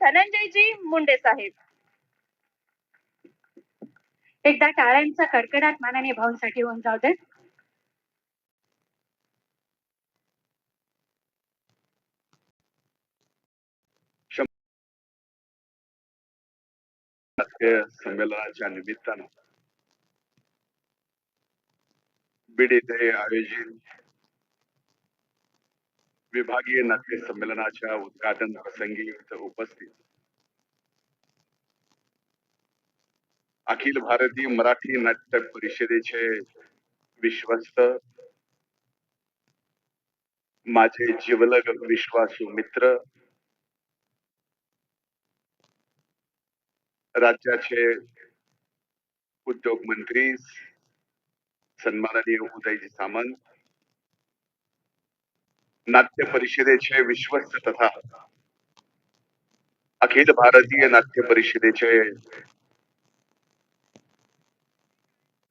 धनंजयजी मुंडे साहेब. एकदा टाळ्यांचा कडकडाट मानाने भाऊंसाठी होऊन जाऊ दे. संमेलनाच्या निमित्तानं बीड येथे आयोजित विभागीय नाट्य संमेलनाच्या उद्घाटन प्रसंगी उपस्थित. अखिल भारतीय मराठी नाट्य परिषदेचे विश्वस्त माझे जिवलग विश्वासू मित्र राज्याचे उद्योग मंत्री सन्माननीय उदयजी सामंत नाट्य परिषदेचे विश्वस्त तथा अखिल भारतीय नाट्य परिषदेचे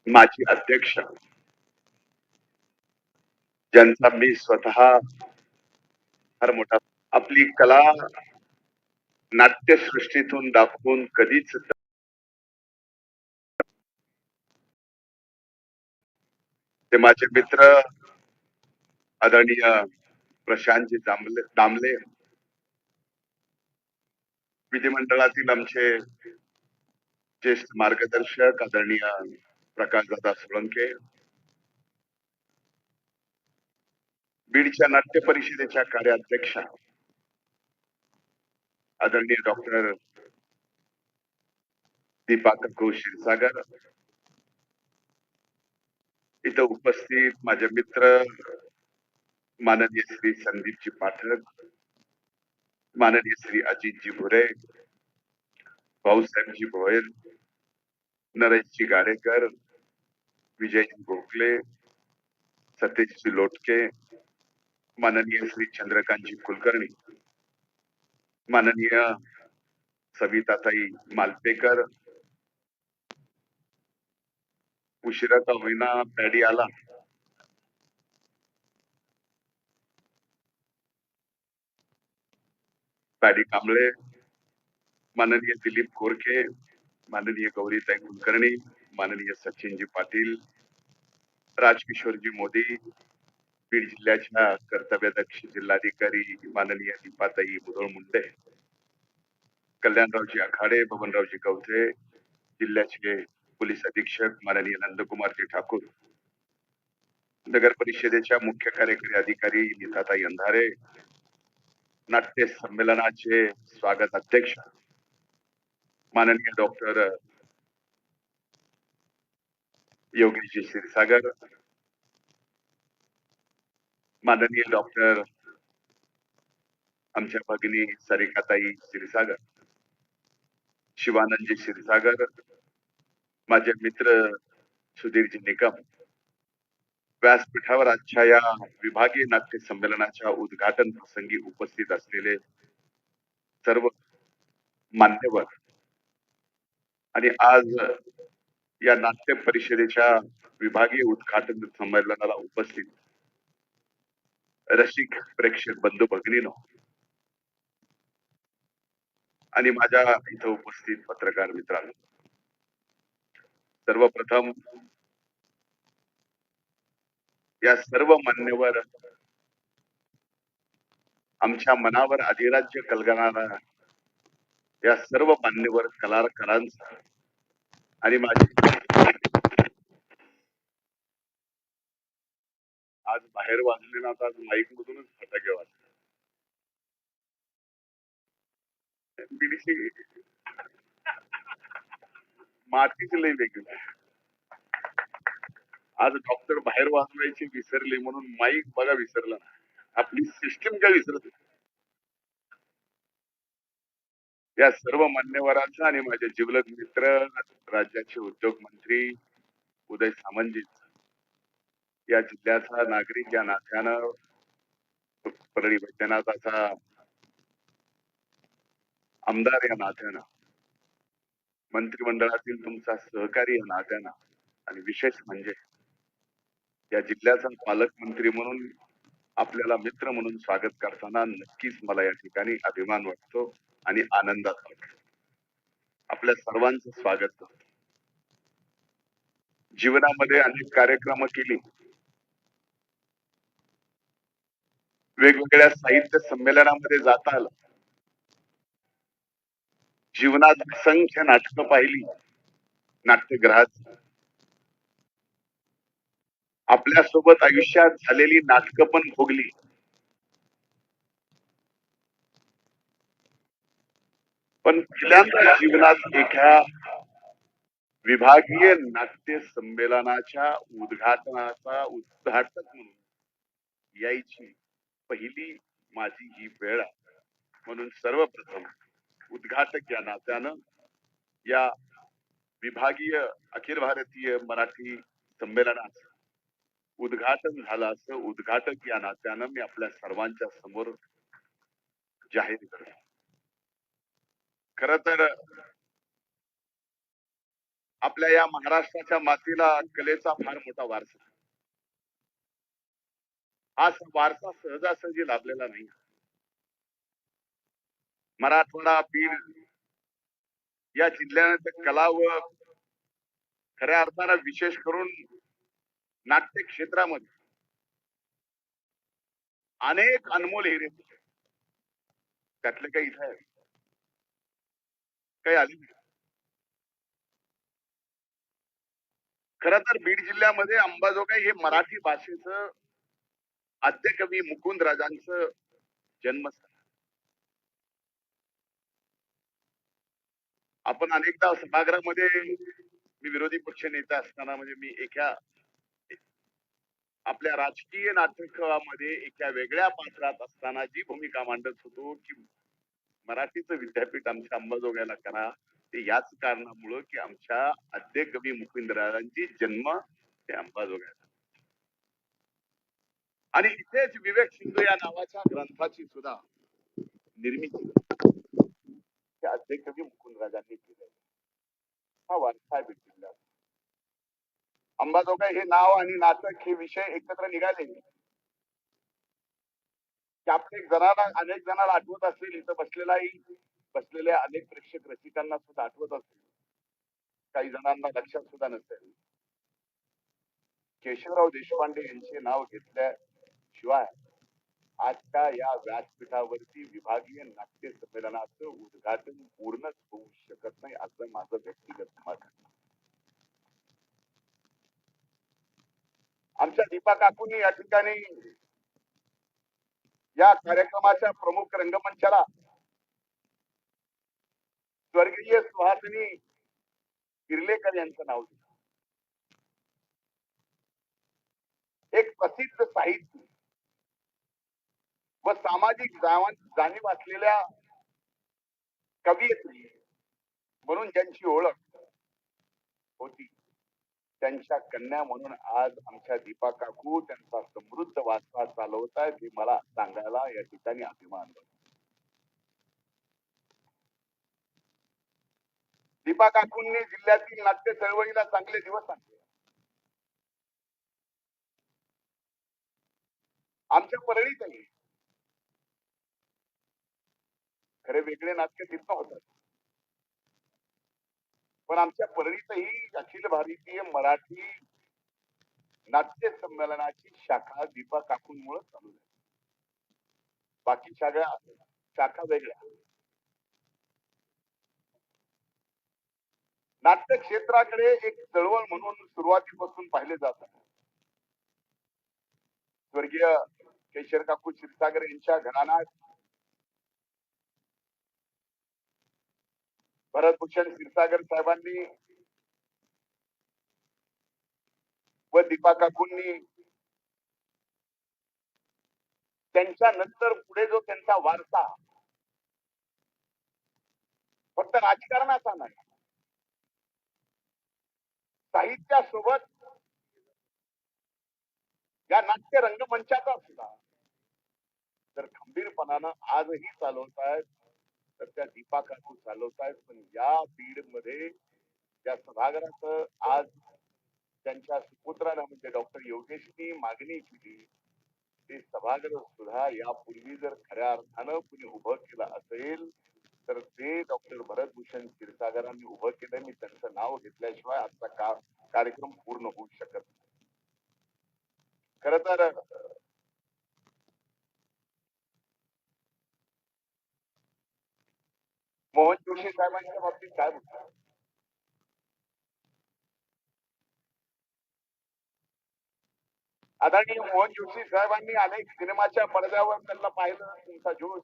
माजी अध्यक्ष ज्यांचा मी स्वतः फार मोठा आपली कला नाट्यसृष्टीतून दाखवून कधीच ते माझे मित्र आदरणीय प्रशांतजी दामले दामले. विधिमंडळातील आमचे ज्येष्ठ मार्गदर्शक आदरणीय प्रकाशदादा सोळंके. बीडच्या नाट्य परिषदेच्या कार्याध्यक्षा आदरणीय डॉक्टर दीपा काकू क्षीरसागर. इथं उपस्थित माझे मित्र माननीय श्री संदीप जी पाठक, माननीय श्री अजीत जी भुरे, भाऊ साहेब जी भोयल नरेश जी गारेकर विजय जी गोखले सतीश जी लोटके, माननीय श्री चंद्रकांत जी कुलकर्णी, माननीय सविताताई मालपेकर उशिरा का होईना पैडी आला. पॅडी कांबळे माननीय दिलीप गोरखे, माननीय गौरीताई कुलकर्णी माननीय सचिनजी पाटील, राजकिशोरजी मोदी, बीड जिल्ह्याच्या कर्तव्यदक्ष जिल्हाधिकारी माननीय दीपाताई मुधोळ मुंडे कल्याणरावजी आखाडे बबनरावजी कवथे जिल्ह्याचे पोलीस अधीक्षक माननीय नंदकुमारजी ठाकूर नगर परिषदेच्या मुख्य कार्यकारी अधिकारी नीताताई अंधारे नाट्य संमेलनाचे स्वागत अध्यक्ष माननीय डॉक्टर योगीजी क्षीरसागर माननीय डॉक्टर आमच्या भगिनी सरिकाताई क्षीरसागर शिवानंदजी क्षीरसागर माझे मित्र सुधीरजी निकम व्यासपीठावर आजच्या या विभागीय नाट्य संमेलनाच्या उद्घाटन प्रसंगी उपस्थित असलेले सर्व मान्यवर. आणि आज या नाट्य परिषदेच्या विभागीय उद्घाटन संमेलनाला उपस्थित रसिक प्रेक्षक बंधू भगिनीनो आणि माझ्या इथं उपस्थित पत्रकार मित्रांनो सर्वप्रथम या सर्व मान्यवर आमच्या मनावर अधिराज्य कलगणारा या सर्व मान्यवर कलाकारांचा आणि माझी आज बाहेर वाजले ना आज माईक मधूनच फटाके वाजले मातीच लय वेगळी. आज डॉक्टर बाहेर वाचवायचे विसरले म्हणून माईक बघा विसरला आपली सिस्टीम काय विसरत या सर्व मान्यवरांचा आणि माझे जिवलग मित्र राज्याचे उद्योग मंत्री उदय सामंतजी या जिल्ह्याचा नागरिक या नात्यानं परळी वैद्यनाथाचा आमदार या नात्यानं. मंत्रिमंडळातील तुमचा सहकारी या नात्यानं. आणि विशेष म्हणजे या जिल्ह्याचा पालकमंत्री म्हणून आपल्याला मित्र म्हणून स्वागत करताना नक्कीच मला या ठिकाणी अभिमान वाटतो आणि आनंदात वाटतो. आपल्या सर्वांचं स्वागत करतो. जीवनामध्ये अनेक कार्यक्रम केली. वेगवेगळ्या साहित्य संमेलनामध्ये जाता आलं. जीवनात असंख्य नाटकं पाहिली. नाट्यगृहात आपल्यासोबत आयुष्यात झालेली नाटकं पण भोगली पण पहिल्यांदा जीवनात एका विभागीय नाट्य संमेलनाच्या उद्घाटनाचा उद्घाटक म्हणून यायची पहिली माझी ही वेळ आहे. म्हणून सर्वप्रथम उद्घाटक या नात्यानं या विभागीय अखिल भारतीय मराठी संमेलनाचं उद्घाटन झालं असं उद्घाटक या नात्यानं मी आपल्या सर्वांच्या समोर जाहीर करतो. खर तर आपल्या या महाराष्ट्राच्या मातीला कलेचा फार मोठा वारसा हा वारसा सहजासहजी लाभलेला नाही. मराठवाडा बीड या जिल्ह्याने कला व खऱ्या अर्थानं विशेष करून नाट्य क्षेत्रामध्ये अनेक अनमोल हिरे आहेत. त्यातले काही इथे काही आले खर तर बीड जिल्ह्यामध्ये अंबाजोगाई हे मराठी भाषेचं आद्य कवी मुकुंद राजांचं जन्मस्थान आपण अनेकदा सभागृहामध्ये मी विरोधी पक्ष नेता असताना म्हणजे मी एका आपल्या राजकीय नाटकामध्ये एका वेगळ्या पात्रात असताना जी भूमिका मांडत होतो की मराठीचं विद्यापीठ आमच्या अंबाजोगाईला करा ते याच कारणामुळं की आमच्या आद्य कवी मुकुंदराजांची जन्म ते अंबाजोगाईला. आणि इथेच विवेक सिंधू या नावाच्या ग्रंथाची सुद्धा निर्मिती अध्यक्ष कवी मुकुंदराजांनी केली हा वारसा आहे अंबाजोगाई हे नाव आणि नाटक हे विषय एकत्र निघाले की जणांना अनेक जणांना आठवत असेल इथं बसलेलाही बसलेल्या अनेक प्रेक्षक रसिकांना सुद्धा आठवत असेल. काही जणांना लक्षात सुद्धा नसेल. केशवराव देशपांडे यांचे नाव घेतल्याशिवाय आजच्या या व्यासपीठावरती विभागीय नाट्य संमेलनाचं उद्घाटन पूर्णच होऊ शकत नाही असं माझं व्यक्तिगत मत आमच्या दीपा काकूंनी या ठिकाणी या कार्यक्रमाच्या प्रमुख रंगमंचाला स्वर्गीय सुहासिनी किर्लेकर यांचं नाव दिलं. एक प्रसिद्ध साहित्य व सामाजिक जाणीव असलेल्या कवयित्री म्हणून ज्यांची ओळख होती. त्यांच्या कन्या म्हणून आज आमच्या दीपा काकू त्यांचा समृद्ध वाचवा चालवत आहेत हे मला सांगायला या ठिकाणी अभिमान दीपा काकूंनी जिल्ह्यातील नाट्य चळवळीला चांगले दिवस आणले आमच्या परळीतही खरे वेगळे नाट्य तिथं होतात. पण आमच्या परळीतही अखिल भारतीय मराठी नाट्य संमेलनाची शाखा दीपा काकूंमुळे चालू झाली. बाकी सगळ्या शाखा वेगळ्या. नाट्य क्षेत्राकडे एक चळवळ म्हणून सुरुवातीपासून पाहिले जात आहे. स्वर्गीय केशर काकू क्षीरसागर यांच्या घराण्यात भरतभूषण क्षीरसागर साहेबांनी व दीपा काकूंनी त्यांच्या नंतर पुढे जो त्यांचा वारसा फक्त राजकारणाचा नाही साहित्यासोबत या नाट्य रंगमंचाचा सुद्धा तर खंबीरपणानं आजही चालवत आहेत तर त्या दीपा काकू चालवत पण या बीडमध्ये त्या सभागृहाचं आज त्यांच्या सुपुत्रानं म्हणजे डॉक्टर योगेशनी मागणी केली ते सभागृह सुद्धा यापूर्वी जर खऱ्या अर्थानं कुणी उभं केलं असेल तर ते डॉक्टर भरतभूषण क्षीरसागरांनी उभं केलं मी त्यांचं नाव घेतल्याशिवाय आजचा का कार्यक्रम पूर्ण होऊ शकत नाही. खर तर मोहन जोशी साहेबांच्या बाबतीत काय म्हणतात? आदरणीय मोहन जोशी साहेबांनी अनेक सिनेमाच्या पडद्यावर त्यांना पाहिलं तुमचा जोश.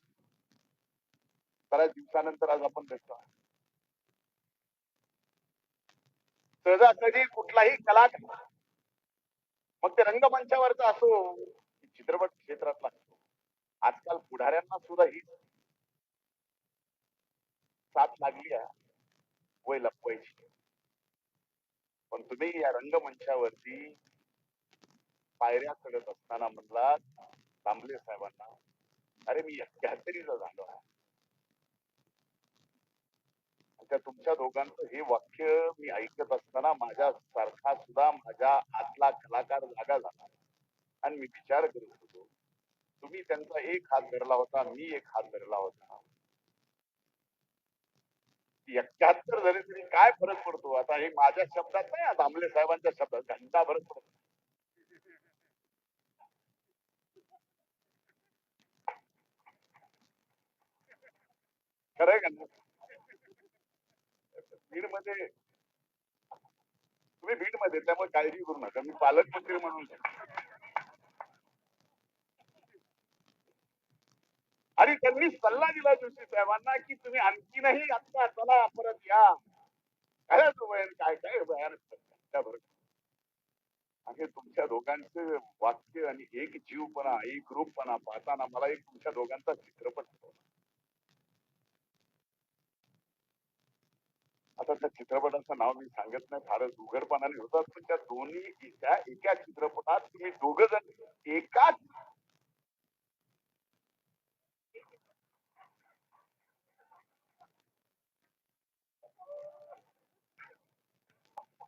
बऱ्याच दिवसानंतर आज आपण भेटतो सहजासहजी कुठलाही कलाकार मग ते रंगमंचावरचा असो चित्रपट क्षेत्रातला असो आजकाल पुढाऱ्यांना सुद्धा ही साथ लागली वय लपवायची. पण तुम्ही या रंगमंचावरती पायऱ्या चढत असताना म्हणला तांबले साहेबांना अरे मी एक्क्याहत्तरीचा झालो आहे. त्या तुमच्या दोघांचं हे वाक्य मी ऐकत असताना माझ्या सारखा सुद्धा माझ्या आतला कलाकार जागा झाला. आणि मी विचार करत होतो तुम्ही त्यांचा एक हात धरला होता मी एक हात धरला होता. एकाहत्तर झाले तरी काय फरक पडतो? आता हे माझ्या शब्दात नाही आता आमले साहेबांच्या शब्दात. घंटा फरक पडतो. खरंय का बीडमध्ये तुम्ही बीडमध्ये त्यामुळे काळजी करू नका. मी पालकमंत्री म्हणून तुम्ही आणखीनही आता चला, परत या काय बयान काय काय बयान त्याबरोबर आणि तुमच्या दोघांचे वाक्य एक जीवपणा, एक रूपपणा पाहताना मला एक तुमच्या दोघांचा चित्रपट. आता त्या चित्रपटाचं नाव मी सांगत नाही, फारच उघडपणाने होतात, पण त्या दोन्ही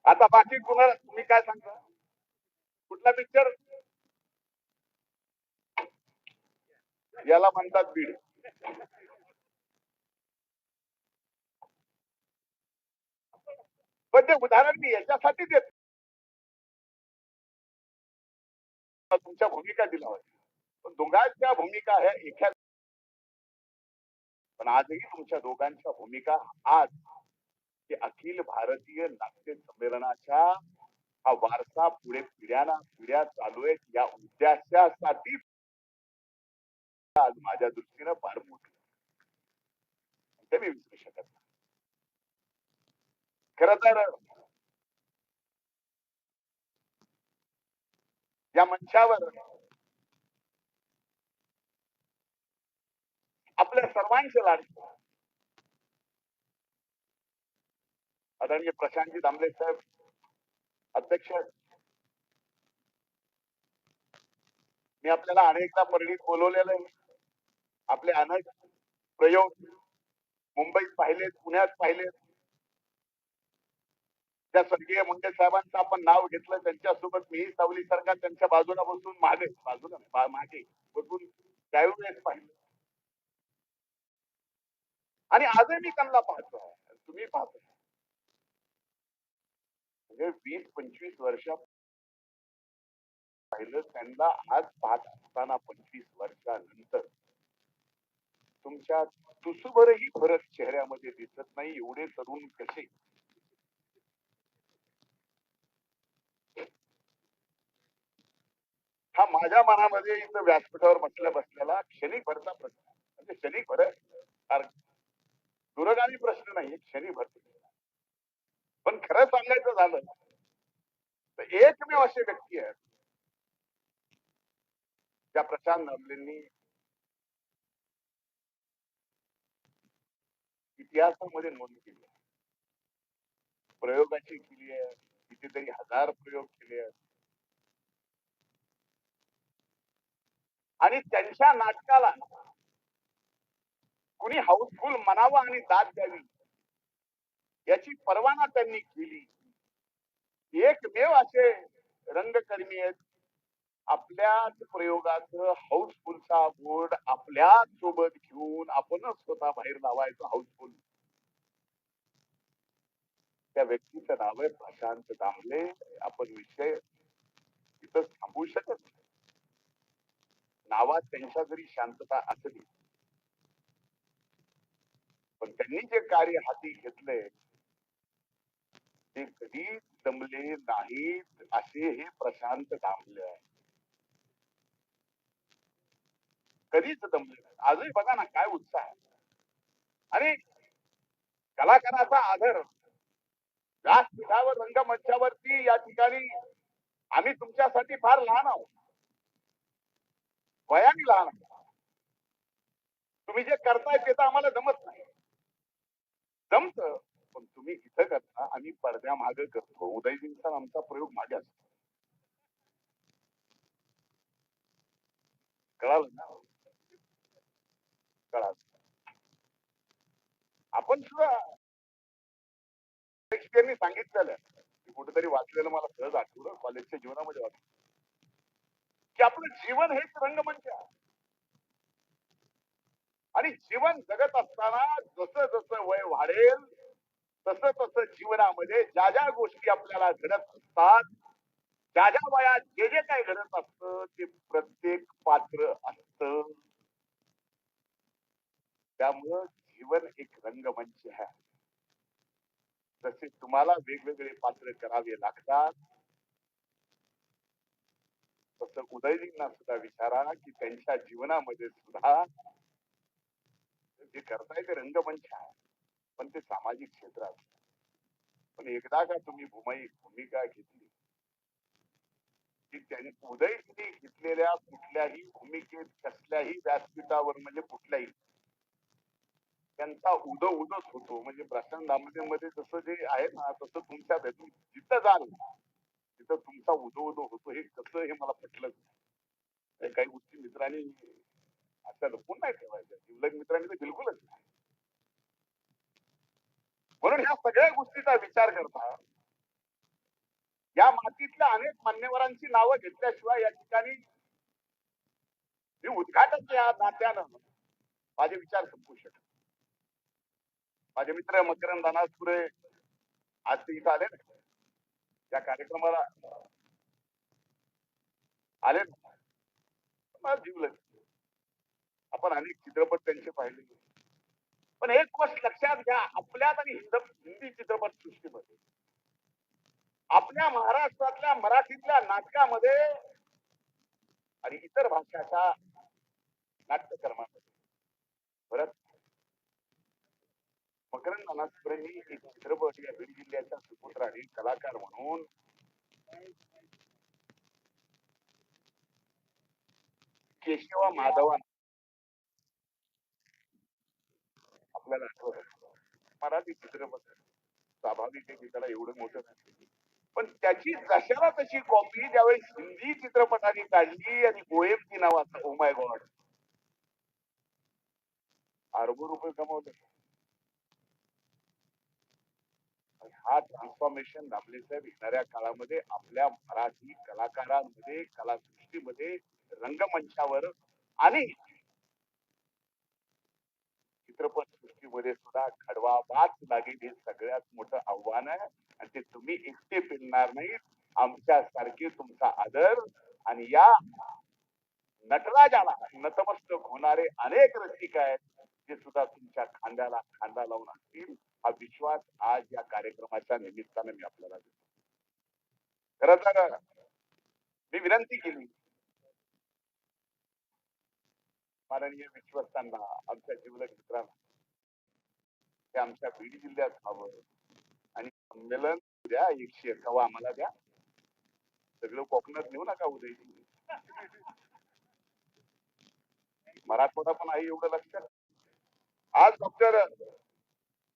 आता बाकी कुणाला तुम्ही काय सांगता? कुठला पिक्चर याला म्हणतात बीड. पण ते उदाहरण मी याच्यासाठी देत तुमच्या भूमिका दिल्या होत्या. पण दोघांच्या भूमिका ह्या एका पण आजही तुमच्या दोघांच्या भूमिका आज की अखिल भारतीय नाट्य संमेलनाच्या हा वारसा पुढे पिढ्याना पिढ्या चालू आहेत. या उद्देशासाठी आज माझ्या दृष्टीनं फार मोठी ते मी विसरू शकत नाही. खर तर या मंचावर आपल्या सर्वांचे लाडके आदरणीय प्रशांतजी दामले साहेब अध्यक्ष. मी आपल्याला अनेकदा परळीत बोलवलेलं आहे. आपले अनेक प्रयोग मुंबईत पाहिलेत पुण्यात पाहिलेत. त्या स्वर्गीय मुंडे साहेबांचं आपण नाव घेतलं त्यांच्यासोबत मीही सावलीसारखा त्यांच्या बाजूला बसून मागे बाजूला मागे बसून त्यावेळेस पाहिलं. आणि आजही मी त्यांना पाहतो. तुम्ही पाहतो. म्हणजे वीस पंचवीस वर्षा पाहिलं त्यांना आज पाहत असताना पंचवीस वर्षानंतर तुमच्या तुसभरही फरक चेहऱ्यामध्ये दिसत नाही एवढे तरुण कसे? हा माझ्या मनामध्ये इथं व्यासपीठावर बसल्या बसलेला क्षणिकभरचा प्रश्न म्हणजे क्षणिकभर फार दुरगामी प्रश्न नाही क्षणिकभर पण खरं सांगायचं झालं तर एकमेव असे व्यक्ती आहेत त्या प्रशांत नवलेंनी इतिहासामध्ये नोंद केली आहे. प्रयोगाची केली आहे कितीतरी हजार प्रयोग केले आहेत. आणि त्यांच्या नाटकाला कुणी हाऊसफुल म्हणावं आणि दाद द्यावी याची परवाना त्यांनी केली. एकमेव असे रंगकर्मी आहेत. आपल्याच प्रयोगाचं हाऊसफुलचा बोर्ड आपल्याच सोबत घेऊन आपणच स्वतः बाहेर लावायचं हाऊसफुल त्या व्यक्तीचं नाव आहे प्रशांत दामले आपण विषय तिथं थांबवू शकत नाही. नावात त्यांच्या जरी शांतता असली. पण त्यांनी जे कार्य हाती घेतलंय ते कधीच दमले नाहीत असे हे प्रशांत दामले आहे कधीच दमले नाही आजही बघा ना काय उत्साह आहे. आणि कलाकाराचा आदर व्यासपीठावर रंगमंचावरती या ठिकाणी आम्ही तुमच्यासाठी फार लहान आहोत. वयाने लहान आहोत. तुम्ही जे करताय ते तर आम्हाला जमत नाही. जमत. तुम्ही इथं करता आम्ही पडद्या मागे करतो. उदयजींचा आमचा प्रयोग मागे असतो कळालं ना? कळालं. आपण सुद्धा शेक्सपियरनी सांगितलेलं मी कुठेतरी वाचलेलं मला सहज आठवलं. कॉलेजच्या जीवनामध्ये वाटलं की आपलं जीवन हेच रंगमंच आहे. आणि जीवन जगत असताना जसं जसं वय वाढेल तसं तसं जीवनामध्ये ज्या ज्या गोष्टी आपल्याला घडत असतात ज्या ज्या वयात जे जे काय घडत असतं ते प्रत्येक पात्र असत. त्यामुळं जीवन एक रंगमंच आहे. तसे तुम्हाला वेगवेगळे पात्र करावे लागतात. तसं उदयजींना सुद्धा विचारा की त्यांच्या जीवनामध्ये सुद्धा जे करताय ते रंगमंच आहे. पण ते सामाजिक क्षेत्रात पण एकदा का तुम्ही भूमई भूमिका घेतली की त्यांनी उदयजींनी घेतलेल्या कुठल्याही भूमिकेत कसल्याही व्यासपीठावर म्हणजे कुठल्याही त्यांचा उद उदच होतो. म्हणजे प्रशांत दामोदरमध्ये जसं जे आहे ना तसं तुमच्या भेटून जिथं जाल तिथं तुमचा उदो उदो होतो. हे कसं हे मला पटलं नाही. काही गोष्टी मित्रांनी असं लपून नाही ठेवायच्या. जिवलग मित्रांनी तर बिलकुलच नाही. म्हणून ह्या सगळ्या गोष्टीचा विचार करता. या मातीतल्या अनेक मान्यवरांची नावं घेतल्याशिवाय या ठिकाणी मी उद्घाटन या नात्यानं माझे विचार संपू शकत माझे मित्र मकरंद अनासपुरे आज ते इथं आले ना या कार्यक्रमाला आले ना जीवलं आपण अनेक चित्रपट त्यांचे पाहिले. पण एक गोष्ट लक्षात घ्या आपल्यात आणि हिंद हिंदी चित्रपट सृष्टीमध्ये. आपल्या महाराष्ट्रातल्या मराठीतल्या नाटकामध्ये आणि इतर भाषाच्या नाट्यकर्मामध्ये परत मकरंद अनासपुरेंनी एक चित्रपट या बीड जिल्ह्याच्या सुपुत्राने कलाकार म्हणून केशवा माधवा आपल्याला आठवत मराठी चित्रपट स्वाभाविक आहे की त्याला एवढं मोठं नाही. पण त्याची कशाला तशी कॉपी ज्यावेळेस हिंदी चित्रपटाने काढली आणि ओएमसी नावाचा ओ माय गॉड अरबो रुपये कमावले. हा ट्रान्सफॉर्मेशन दामले साहेब येणाऱ्या काळामध्ये आपल्या मराठी कलाकारांमध्ये कलासृष्टीमध्ये रंगमंचावर आणि चित्रपट सृष्टीमध्ये सुद्धा घडवा वाच लागेल हे सगळ्यात मोठं आव्हान आहे. आणि ते तुम्ही एकटे पेलणार नाही. आमच्यासारखे तुमचा आदर आणि या नटराजाला नतमस्तक होणारे अनेक रसिक आहेत ते सुद्धा तुमच्या खांद्याला खांदा लावून असतील. हा विश्वास आज या कार्यक्रमाच्या निमित्तानं मी आपल्याला देतो. खरं तर मी विनंती केली. माननीय विश्वस्तांना आमच्या आमच्या बीड जिल्ह्यात व्हावं. आणि संमेलन द्या एकशे एकावं आम्हाला द्या. सगळं कोकणात नेऊ नका उदय. मराठवाडा पण आहे एवढं लक्षात. आज डॉक्टर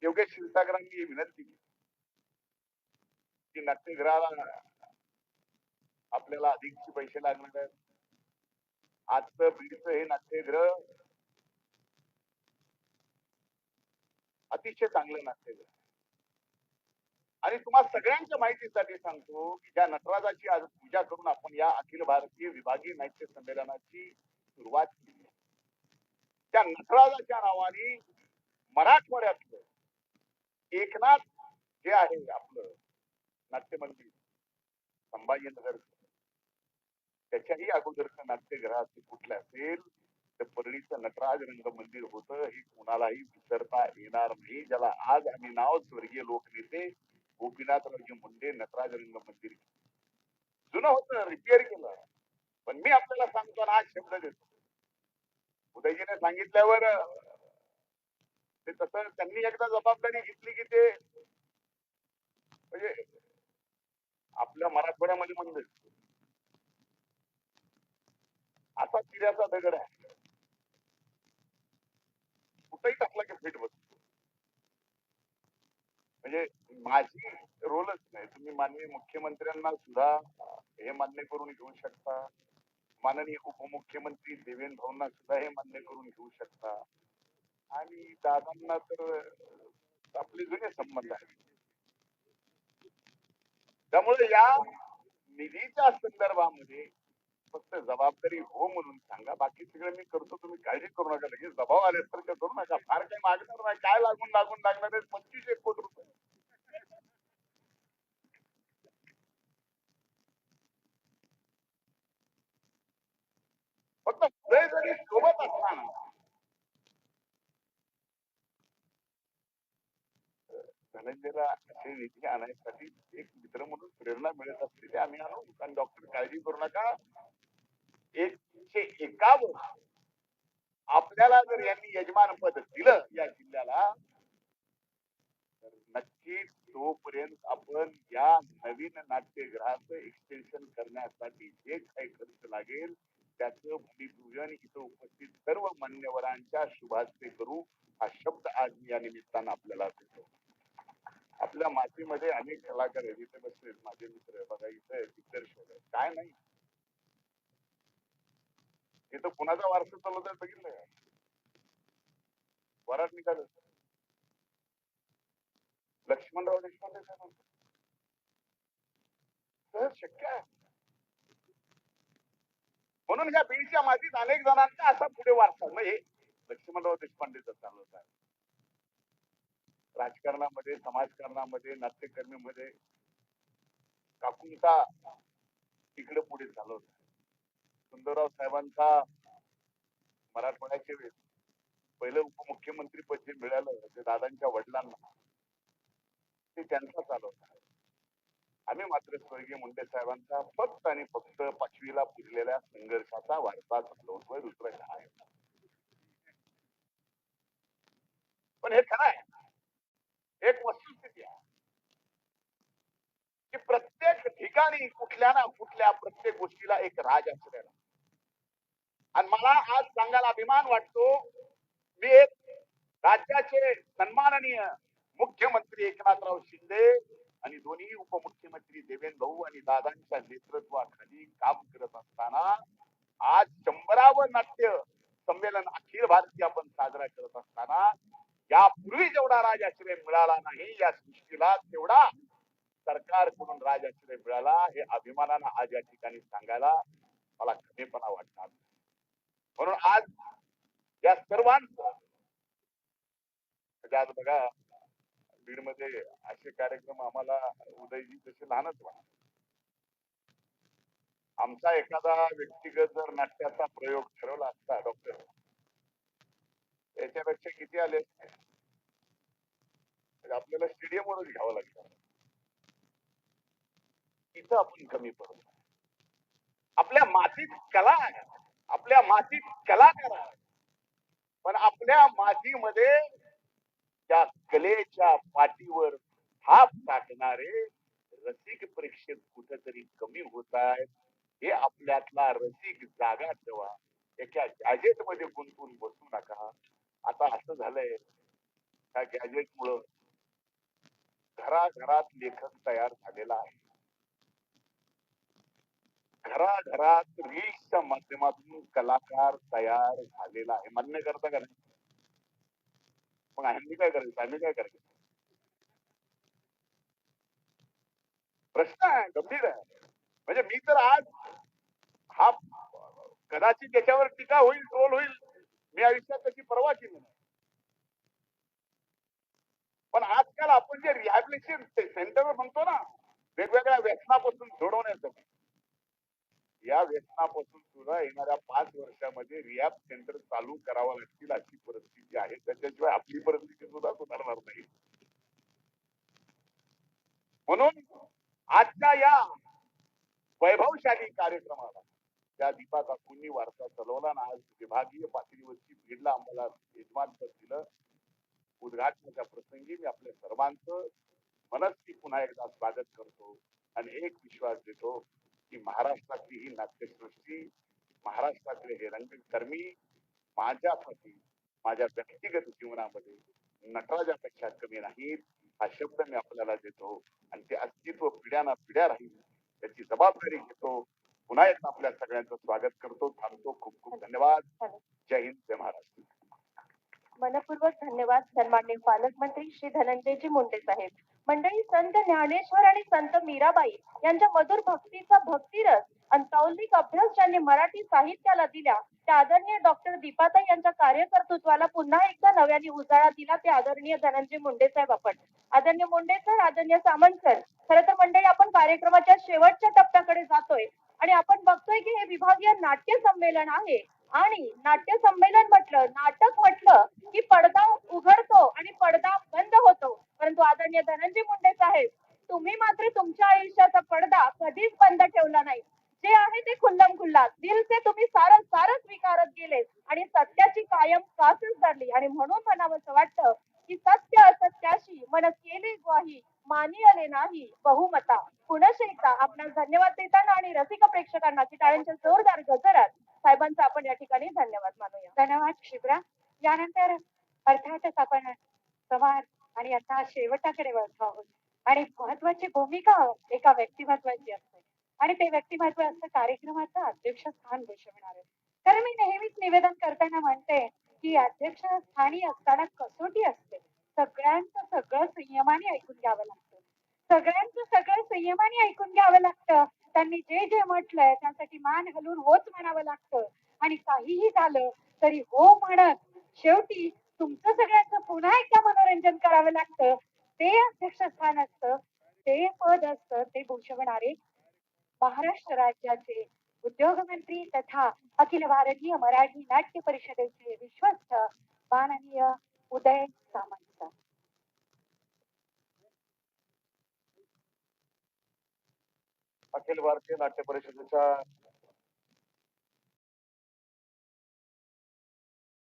योगेश क्षीरसागरांनी विनंती केली. की नाट्यगृहाला आपल्याला अधिकचे पैसे लागणार आहेत. आजचं बीडचं हे नाट्यगृह अतिशय चांगलं नाट्यगृह आणि तुम्हाला सगळ्यांच्या माहितीसाठी सांगतो की ज्या नटराजाची आज पूजा करून आपण या अखिल भारतीय विभागीय नाट्य संमेलनाची सुरुवात केली त्या नटराजाच्या नावाने मराठवाड्यातलं एकनाथ जे आहे आपलं नाट्य मंदिर संभाजीनगर. त्याच्याही अगोदरचं नाट्यगृहात कुठलं असेल. तर परळीचं नटराज रंग मंदिर होतं. हे कोणालाही विसरता येणार नाही. ज्याला आज आम्ही नाव स्वर्गीय लोकनेते गोपीनाथरावजी मुंडे नटराज रंग मंदिर जुनं होतं रिपेअर केलं. पण मी आपल्याला सांगतो ना आज शब्द देतो. उदयजीने सांगितल्यावर ते तसं त्यांनी एकदा जबाबदारी घेतली की ते म्हणजे आपल्या मराठवाड्यामध्ये मंदिर. असा चिऱ्याचा दगड आहे. कुठेही टाकला की फिट बसतो म्हणजे माझी रोलच नाही. तुम्ही माननीय मुख्यमंत्र्यांना सुद्धा हे मान्य करून घेऊ शकता. माननीय उपमुख्यमंत्री देवेंद्र भाऊंना सुद्धा हे मान्य करून घेऊ शकता. आणि दादांना तर आपले जुने संबंध आहेत. त्यामुळे या निधीच्या संदर्भामध्ये फक्त जबाबदारी हो म्हणून सांगा. बाकी सगळं मी करतो तुम्ही काळजी करू नका. लगेच दबाव आल्यासारखं करू नका. फार काही मागणार नाही. काय लागून लागून लागणार आहे? पंचवीस एक कोटी रुपये. फक्त पुढे जरी सोबत असताना धनंजयला असे निधी आणण्यासाठी एक मित्र म्हणून प्रेरणा मिळत असते ते आम्ही आणू. आणि डॉक्टर काळजी करू नका. एकशे एकावन्न. आपल्याला जर यांनी यजमान पद दिलं या जिल्ह्याला तर नक्की तोपर्यंत आपण या नवीन नाट्यगृहाचं एक्सटेन्शन करण्यासाठी जे काही खर्च लागेल त्याचं भूमिपूजन इथं उपस्थित सर्व मान्यवरांच्या शुभास्ते करू. हा शब्द आज मी या निमित्तानं आपल्याला देतो. आपल्या मातीमध्ये अनेक कलाकार आहेत इथे बसले माझे मित्र बघा इथे दिग्दर्शक आहेत. काय नाही. इथं कुणाचा वारसा चालवत आहे बघितलंय वरात निघाल. लक्ष्मणराव देशपांडे साहेब सहज शक्य आहे. म्हणून ह्या बीडच्या मातीत अनेक जणांचा असा पुढे वारसा. म्हणजे लक्ष्मणराव देशपांडेचा चालवत आहे. राजकारणामध्ये समाजकारणामध्ये नाट्यकर्मीमध्ये काकूंचा इकडे पुढे चालवत आहे. सुंदरराव साहेबांचा मराठवाड्याचे पहिलं उपमुख्यमंत्री पद जे मिळालं ते दादांच्या वडिलांना ते त्यांचा चालवत आहे. आम्ही मात्र स्वर्गीय मुंडे साहेबांचा फक्त आणि फक्त पाचवीला पुरलेल्या संघर्षाचा वारसा चालवतोय दुसरं काय पण हे खरं आहे एक वस्तुस्थिती आहे. की प्रत्येक ठिकाणी कुठल्या ना कुठल्या प्रत्येक गोष्टीला एक राज असलेला. आणि मला आज सांगायला अभिमान वाटतो मी एक राज्याचे सन्माननीय मुख्यमंत्री एकनाथराव शिंदे आणि दोन्ही उपमुख्यमंत्री देवेंद्र भाऊ आणि दादांच्या नेतृत्वाखाली काम करत असताना आज शंभरावं नाट्य संमेलन अखिल भारतीय आपण साजरा करत असताना यापूर्वी जेवढा राजाश्रय मिळाला नाही या सृष्टीला तेवढा सरकारकडून राजाश्रय मिळाला हे अभिमानानं आज या ठिकाणी सांगायला मला कमीपणा वाटणार म्हणून आज या सर्वांचं म्हणजे आज बघा बीडमध्ये असे कार्यक्रम आम्हाला उदयजी तसे लहानच वाटत आमचा एखादा व्यक्तिगत जर नाट्याचा प्रयोग ठरवला असता डॉक्टर त्याच्यापेक्षा किती आले म्हणजे आपल्याला स्टेडियम वरच घ्यावं लागतं. इथं आपण कमी पडतो आपल्या मातीत कला आहे. आपल्या मातीत कलाकार आहे पण आपल्या मातीमध्ये त्या कलेच्या पाठीवर थाप टाकणारे रसिक प्रेक्षक कुठेतरी कमी होत आहेत. हे आपल्यातला रसिक जागा ठेवा. त्याच्या गॅजेटमध्ये गुंतून बसू नका. आता असं झालंय. त्या गॅजेट मुळे घराघरात लेखक तयार झालेला आहे. घराघरात रील्सच्या माध्यमातून कलाकार तयार आहे. मान्य करता का प्रश्न आहे, गंभीर म्हणजे मी तर आज हा कदाचित टीका होईल, ट्रोल होईल. मी आयुष्यात त्याची पर्वा जे रिहॅबिलिटेशन सेंटर म्हणतो ना, वेगवेगळ्या व्यसनापासून सोडवण्यासाठी या व्यसनापासून सुद्धा येणाऱ्या पाच वर्षामध्ये रिहॅब सेंटर चालू करावं लागतील अशी परिस्थिती आहे. त्याच्याशिवाय आपली परिस्थिती सुद्धा सुधारणार नाही. म्हणून आजच्या या वैभवशाली कार्यक्रमाला त्या दीपा काकूंनी वारसा चालवला ना आज विभागीय पातळीवरची बीडला आम्हाला यजमानपद दिलं. उद्घाटनाच्या प्रसंगी मी आपल्या सर्वांचं मनस्ती पुन्हा एकदा स्वागत करतो आणि एक विश्वास देतो. की महाराष्ट्रातली ही नाट्यसृष्टी महाराष्ट्रातले हे रंगकर्मी माझ्यासाठी माझ्या व्यक्तिगत जीवनामध्ये नटराजापेक्षा कमी नाहीत हा शब्द मी आपल्याला देतो आणि ते अस्तित्व पिढ्याना पिढ्या राहील त्याची जबाबदारी घेतो. पुन्हा एकदा आपल्या सगळ्यांचं स्वागत करतो थांबतो. खूप खूप धन्यवाद. जय हिंद जय महाराष्ट्र. मनपूर्वक धन्यवाद सन्माननीय पालकमंत्री श्री धनंजयजी मुंडे साहेब. मंडळी संत ज्ञानेश्वर आणि संत मीराबाई यांच्या मधुर भक्तीचा भक्तिरस आणि तौलिक अभ्यास ज्यांनी मराठी साहित्याला दिल्या त्या आदरणीय डॉक्टर दीपाताई यांच्या कार्यकर्तृत्वाला पुन्हा एकदा नव्याने उजाळा दिला ते आदरणीय धनंजय मुंडे साहेब आपण. आदरणीय मुंडे सर आदरणीय सामंत सर खरं तर मंडळी आपण कार्यक्रमाच्या शेवटच्या टप्प्याकडे जातोय आणि आपण बघतोय की हे विभागीय नाट्य संमेलन आहे. आणि नाट्य संमेलन म्हटलं नाटक म्हटलं की पडदा उघडतो आणि पडदा बंद होतो. परंतु आदरणीय धनंजय मुंडे साहेब तुम्ही मात्र तुमच्या आयुष्याचा पडदा कधीच बंद ठेवला नाही. जे आहे ते खुल्लम खुल्ला दिलचे तुम्ही सारं सारं स्वीकारत गेले आणि सत्याची कायम कासच धरली. आणि म्हणून म्हणावंसं वाटतं की सत्य असत्याशी मन केली ग्वाही मानी आले नाही बहुमता. पुनश एकदा आपणास धन्यवाद देताना आणि रसिक प्रेक्षकांना की टाळ्यांच्या जोरदार गजरात. साहेबांचा आपण या ठिकाणी धन्यवाद मानूया. धन्यवाद शिब्रा. यानंतर अर्थातच आपण संवाद आणि आता शेवटाकडे वळतो आहोत. आणि महत्वाची भूमिका एका व्यक्तिमत्वाची असते. आणि ते व्यक्तिमत्व असतं कार्यक्रमाचं अध्यक्षस्थान भूषवणार कारण मी नेहमीच निवेदन करताना म्हणते की अध्यक्षस्थानी असताना कसोटी असते. सगळ्यांचं सगळं संयमाने ऐकून घ्यावं लागतं. सगळ्यांचं सगळं संयमाने ऐकून घ्यावं लागतं. त्यांनी जे जे म्हटलंय त्यासाठी मान हलून होच म्हणावं लागतं. आणि काहीही झालं तरी हो म्हणत शेवटी तुमचं सगळ्यांचं पुन्हा एकदा मनोरंजन करावं लागतं. ते अध्यक्षस्थान असतं ते पद असतं ते भूषवणारे महाराष्ट्र राज्याचे उद्योग मंत्री तथा अखिल भारतीय मराठी नाट्य परिषदेचे विश्वस्त माननीय उदय सामंत अखिल भारतीय नाट्य परिषदेच्या